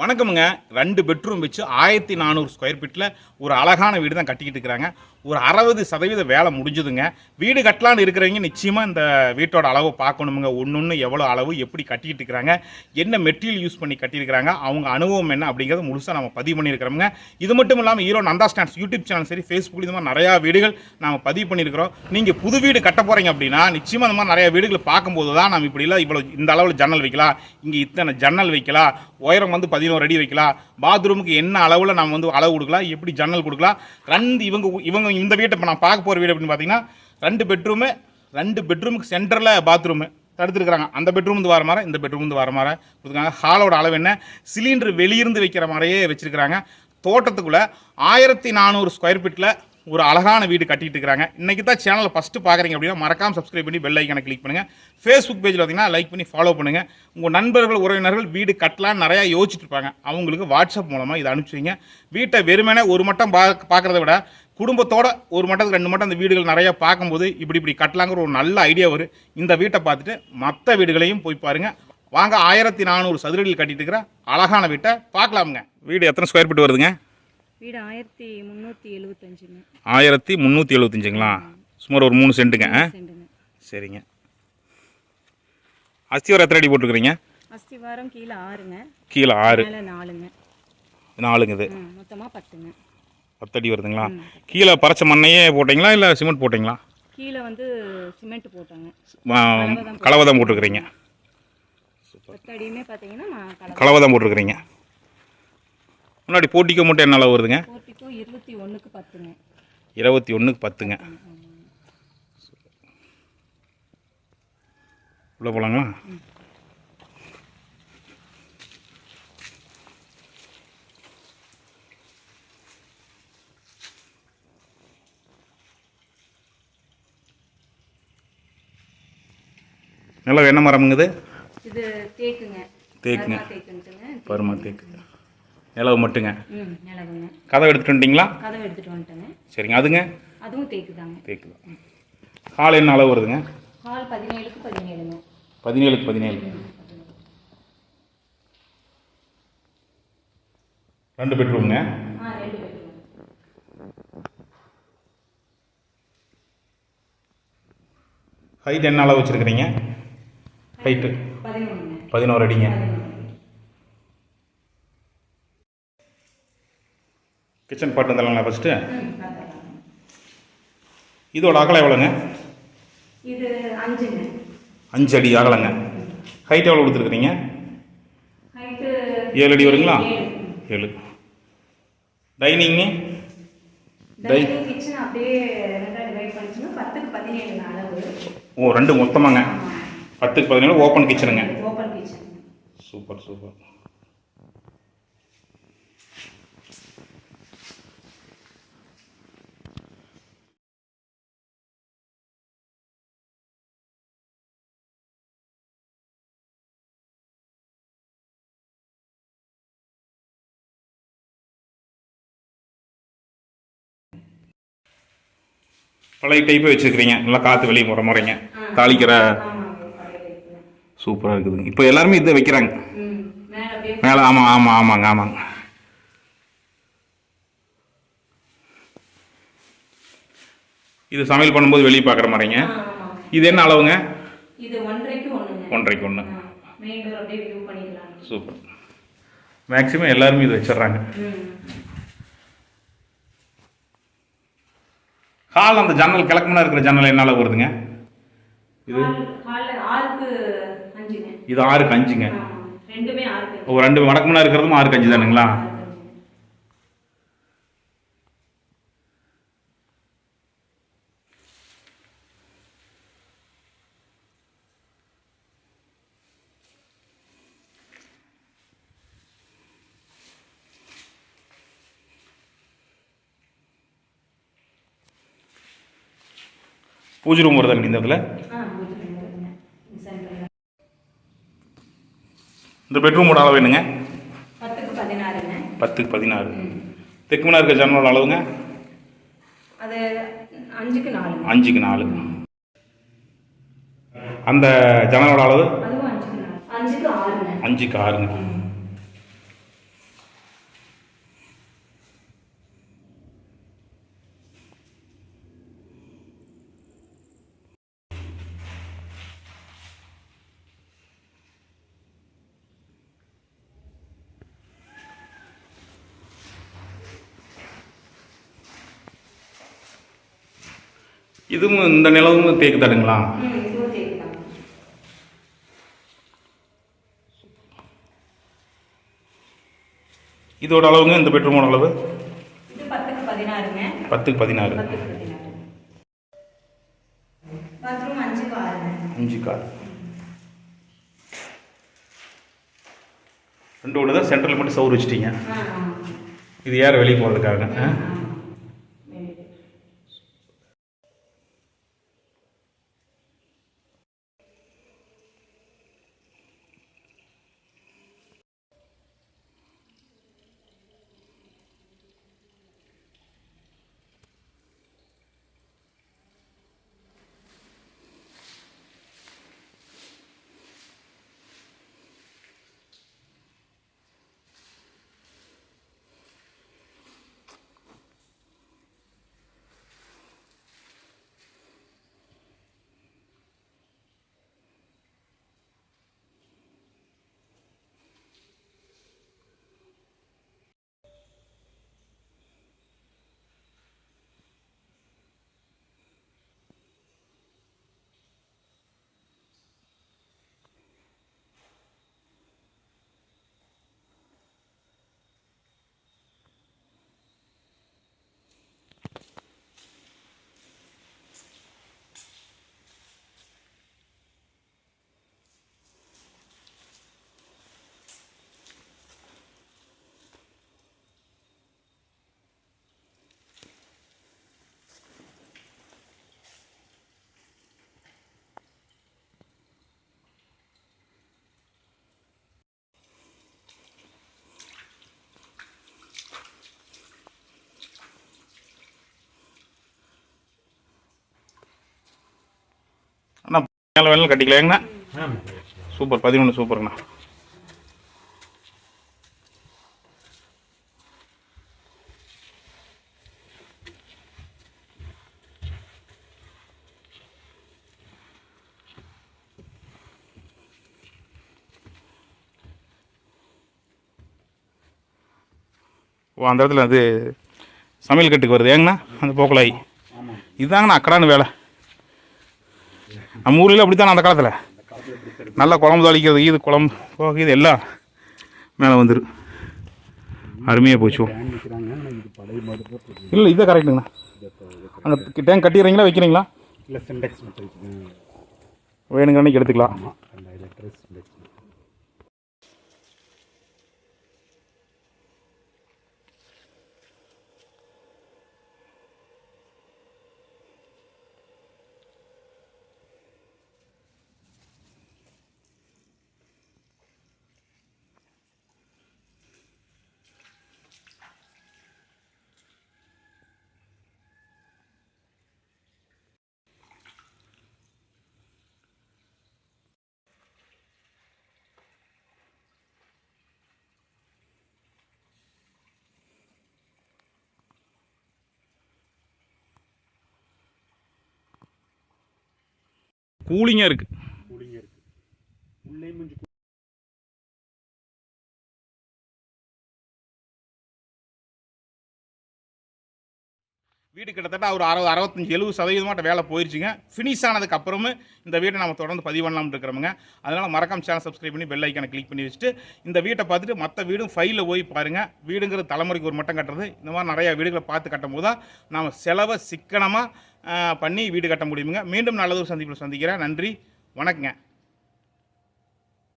வணக்கமுங்க. ரெண்டு பெட்ரூம் வச்சு ஆயிரத்தி நானூறு ஸ்கொயர் ஃபீட்டில் ஒரு அழகான வீடு தான் கட்டிக்கிட்டு இருக்கிறாங்க. ஒரு அறுபது சதவீத வேலை முடிஞ்சுதுங்க. வீடு கட்டலான்னு இருக்கிறவங்க நிச்சயமாக இந்த வீட்டோட அளவு பார்க்கணுமுங்க. ஒன்று ஒன்று எவ்வளோ அளவு எப்படி கட்டிகிட்டு இருக்கிறாங்க என்ன மெட்டீரியல் யூஸ் பண்ணி கட்டியிருக்கிறாங்க அவங்க அனுபவம் என்ன அப்படிங்கிறத முழுசாக நம்ம பதிவு பண்ணியிருக்கிறோங்க இது மட்டும் இல்லாமல் hero Nanda stands YouTube channel சரி ஃபேஸ்புக் இது மாதிரி நிறையா வீடுகள் நாம் பதிவு பண்ணியிருக்கிறோம். நீங்கள் புது வீடு கட்ட போகிறீங்க அப்படின்னா நிச்சயமாக இந்த மாதிரி நிறையா வீடுகள் பார்க்கும்போது தான் நம்ம இப்படிலாம் இவ்வளோ இந்த அளவில் ஜன்னல் வைக்கலாம். இங்கே இத்தனை ஜன்னல் வைக்கலாம். உயரம் வந்து பதினோரு அடி வைக்கலாம். பாத்ரூமுக்கு என்ன அளவில் நம்ம வந்து அளவு கொடுக்கலாம் எப்படி ஜன்னல் கொடுக்கலாம். ரெண்டு இவங்க இவங்க இந்த வீட்டை இப்போ நான் பார்க்க போகிற வீடு அப்படின்னு பார்த்தீங்கன்னா ரெண்டு பெட்ரூமு ரெண்டு பெட்ரூமுக்கு சென்டரில் பாத்ரூமு தடுத்துருக்குறாங்க. அந்த பெட்ரூம் வந்து வர மாதிரி இந்த பெட்ரூம் வந்து வர மாதிரி கொடுத்துருக்காங்க ஹாலோட அளவு என்ன? சிலிண்டர் வெளியிருந்து வைக்கிற மாதிரியே வச்சுருக்கிறாங்க. தோட்டத்துக்குள்ளே ஆயிரத்தி நானூறு ஸ்கொயர் ஃபீட்டில் ஒரு அழகான வீடு கட்டிட்டு இருக்கிறாங்க இன்றைக்கி தான் சேனலை ஃபஸ்ட்டு பார்க்குறீங்க அப்படின்னா மறக்காம சப்ஸ்கிரைப் பண்ணி பெல் ஐக்கானை கிளிக் பண்ணுங்கள் ஃபேஸ்புக் பேஜில் பார்த்தீங்கன்னா லைக் பண்ணி ஃபாலோ பண்ணுங்கள் உங்கள் நண்பர்கள் உறவினர்கள் வீடு கட்டலாம்னு நிறையா யோசிச்சுட்டு இருப்பாங்க. அவங்களுக்கு வாட்ஸ்அப் மூலமாக இதை அனுப்பிச்சிங்க வீட்டை வெறுமனே ஒரு மட்டம் பா பார்க்குறத விட குடும்பத்தோட ஒரு மட்டத்துக்கு ரெண்டு மட்டம் அந்த வீடுகள் நிறையா பார்க்கும்போது இப்படி இப்படி கட்டலாங்கிற ஒரு நல்ல ஐடியா வரும். இந்த வீட்டை பார்த்துட்டு மற்ற வீடுகளையும் போய் பாருங்க. வாங்க ஆயிரத்தி நானூறு சதுரடியில் கட்டிட்டு இருக்கிற அழகான வீட்டை பார்க்கலாமுங்க. வீடு எத்தனை ஸ்கொயர் ஃபீட் வருதுங்க? வீடு ஆயிரத்தி முந்நூற்றி எழுபத்தஞ்சுங்க ஆயிரத்தி முந்நூற்றி எழுபத்தஞ்சுங்களா சுமார் ஒரு மூணு சென்ட்டுங்க சரிங்க. அஸ்திவாரம் எத்தனை அடி போட்டுருக்குறீங்க? அஸ்திவாரம் கீழே ஆறுங்க. கீழே ஆறு. நாலுங்க. நாலுங்க இது மொத்தமாக பத்துங்க. பத்தடி வருதுங்களா? கீழே பறைச்ச மண்ணையே போட்டிங்களா இல்லை சிமெண்ட் போட்டிங்களா? கீழே வந்து சிமெண்ட் போட்டாங்க. கலவை தான் போட்டிருக்கிறீங்க. பத்து அடியுமே பார்த்தீங்கன்னா நான் கலவை தான் போட்டிருக்கிறீங்க. முன்னாடி போட்டிக்கோ மட்டும் என்ன அளவு வருதுங்க? இருபத்தி ஒன்றுக்கு பத்துங்க. இருபத்தி ஒன்றுக்கு பத்துங்க. உள்ள போகலாங்களா நல்லா என்ன மரமுங்குது இது தேக்குங்க. தேக்குங்க. பர்மா தேக்கு நிலவு மட்டுங்க? கதவை எடுத்துட்டு வந்துட்டீங்களா? கதவை எடுத்துகிட்டு வந்துட்டேங்க. சரிங்க. அதுங்க? அதுவும் தேக்கு தாங்க தேக்கு தான் ஹால் என்ன அளவு வருதுங்க? ஹால் பதினேழுக்கு பதினேழுங்க. பதினேழுக்கு பதினேழு. ரெண்டு பெட்ரூம்ங்க? ஹைட் என்ன அளவு வச்சுருக்கிறீங்க? ஹைட்டு பதினோரு அடிங்க. கிச்சன் பாட்டு வந்துடலாங்களா ஃபஸ்ட்டு இதோட அகலம் எவ்வளோங்க? இது அஞ்சுங்க. அஞ்சு அடி அகலங்க. ஹைட் எவ்வளோ கொடுத்துருக்குறீங்க? ஏழு அடி வருங்களா? ஏழு. டைனிங்கு டை டைனிங் ஓ ரெண்டு மொத்தமாங்க. பத்துக்கு பதினேழு ஓப்பன் கிச்சனுங்க ஓப்பன் கிச்சன் சூப்பர் சூப்பர் பழைய டைப்பே வச்சுருக்கிறீங்க. நல்லா காற்று வெளியே முறை முறைங்க. தாளிக்கிற சூப்பராக இருக்குதுங்க இப்போ எல்லாருமே இதை வைக்கிறாங்க. மேலே ஆமாம் ஆமாம் ஆமாங்க ஆமாங்க. இது சமையல் பண்ணும்போது வெளியே பார்க்குற மாதிரிங்க. இது என்ன அளவுங்க? இது ஒன்றரைக்கு ஒன்று வியூ பண்ணிக்கலாம். சூப்பர். மேக்ஸிமம் எல்லாருமே இது வச்சிடுறாங்க. ஹால் அந்த ஜன்னல் கிழக்குமனா இருக்கிற ஜன்னல் என்ன அளவு வருதுங்க இது இது ஆறுக்கு அஞ்சுங்க. ஓ ரெண்டு வடக்குமனா இருக்கிறதும் ஆறுக்கு அஞ்சு தானுங்களா. பூஜை ரூம் வருதாங்க இந்த இடத்துல ஆ பூஜை room இருக்குங்க. சென்டர்ல. இந்த பெட்ரூமோட அளவு என்னங்க? பத்துக்கு பதினாறு தெக்குமனா இருக்கிற ஜன்னலோட அளவுங்க? அது அஞ்சுக்கு நாலுங்க அஞ்சுக்கு நாலு. அந்த ஜன்னலோட அளவு? நாலு. அஞ்சுக்கு ஆறுங்க. இதுவும் இந்த நிலவும் தேக்கு தடுங்களா இதோட அளவுங்க இந்த பெட்ரூமோட அளவு? பத்துக்கு பதினாறு. அஞ்சு கார். ரெண்டு ஒன்று தான் சென்ட்ரல் மட்டும் சவுர் வச்சிட்டீங்க. இது யார் வெளியே போகிறதுக்காக மேலே வேணும் கட்டிக்கலாங்கண்ணா சூப்பர். பதினொன்று சூப்பருங்கண்ணா. ஓ அந்த இடத்துல அது சமையல் கட்டுக்கு வருது. ஏங்கண்ணா? அந்த போக்கலாய். இதுதாங்கண்ணா அக்கடான வேலை. நம்ம ஊரில் அப்படி அந்த காலத்தில்? நல்லா குழம்பு தாளிக்கிறது இது குழம்பு போக இது எல்லாம் மேலே வந்துடும் அருமையாக போச்சு. இல்லை இதே கரெக்டுங்கண்ணா அந்த டேங்க் கட்டிடுறீங்களா வைக்கிறீங்களா? இல்லை சிண்டெக்ஸ் அன்னைக்கு எடுத்துக்கலாம். கூலிங்காக இருக்குது கூலிங்காக இருக்குது கொஞ்சம் வீடு கிட்டத்தட்ட ஒரு அறுபது அறுபத்தஞ்சு எழுபது சதவீதமாட்ட வேலை போயிருச்சுங்க. ஃபினிஷ் ஆனதுக்கு அப்புறமே இந்த வீட்டை நம்ம தொடர்ந்து பதிவு பண்ணலாம்னு இருக்கிறோமுங்க. அதனால் மறக்காம சேனல் சப்ஸ்கிரைப் பண்ணி பெல் ஐக்கானை கிளிக் பண்ணி வச்சுட்டு இந்த வீட்டை பார்த்துட்டு மற்ற வீடும் ஃபைலில் போய் பாருங்கள் வீடுங்கிறது தலைமுறைக்கு ஒரு மட்டம் கட்டுறது. இந்த மாதிரி நிறையா வீடுகளை பார்த்து கட்டும் போது தான் நாம் செலவை சிக்கனமாக பண்ணி வீடு கட்ட முடியுமுங்க. மீண்டும் நல்லதொரு சந்திப்பில் சந்திக்கிறேன். நன்றி. வணக்கங்க.